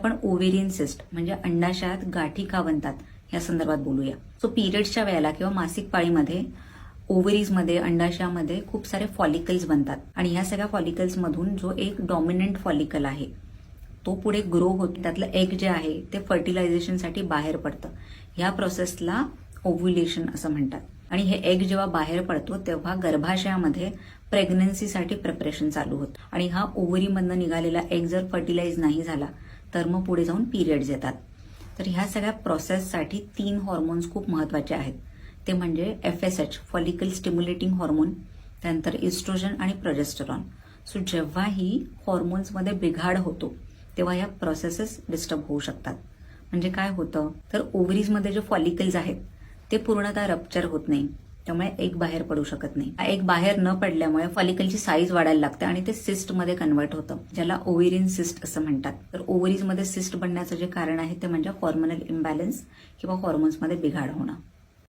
आपण ovarian cyst म्हणजे अंडाशयात गाठी का बनतात या संदर्भात बोलूया. सो पिरियड्सच्या वेळेला किंवा मासिक पाळीमध्ये ओव्हरीजमध्ये अंडाशयामध्ये खूप सारे फॉलिकल्स बनतात. आणि ह्या सगळ्या फॉलिकल्स मधून जो एक डॉमिनंट फॉलिकल आहे तो पुढे ग्रो होतो. त्यातलं एग जे आहे ते फर्टिलायझेशनसाठी बाहेर पडतं. ह्या प्रोसेसला ओव्ह्युलेशन असं म्हणतात. आणि हे एग जेव्हा बाहेर पडतो तेव्हा गर्भाशयामध्ये प्रेग्नन्सीसाठी प्रिपरेशन चालू होतं. आणि हा ओव्हरीमधनं निघालेला एग जर फर्टिलाइज नाही झाला तर मग पुढे जाऊन पिरियड्स येतात. तर ह्या सगळ्या प्रोसेससाठी तीन हॉर्मोन्स खूप महत्त्वाचे आहेत. ते म्हणजे F S H follicle stimulating hormone त्यानंतर इस्ट्रोजन आणि प्रोजेस्टरॉन सो जेव्हाही हॉर्मोन्समध्ये बिघाड होतो तेव्हा या प्रोसेसेस डिस्टर्ब होऊ शकतात. म्हणजे काय होतं? तर ओव्हरीजमध्ये जे फॉलिकल्स आहेत ते पूर्णतः रप्चर होत नाही. त्यामुळे एक बाहेर पडू शकत नाही. एक बाहेर न पडल्यामुळे फॉलिकलची साईज वाढायला लागते आणि ते सिस्टमध्ये कन्वर्ट होतं ज्याला ओव्हेरियन सिस्ट असं म्हणतात. तर ओव्हरीजमध्ये सिस्ट बनण्याचं जे कारण आहे ते म्हणजे हॉर्मोनल इम्बॅलन्स किंवा हॉर्मोन्समध्ये बिघाड होणं.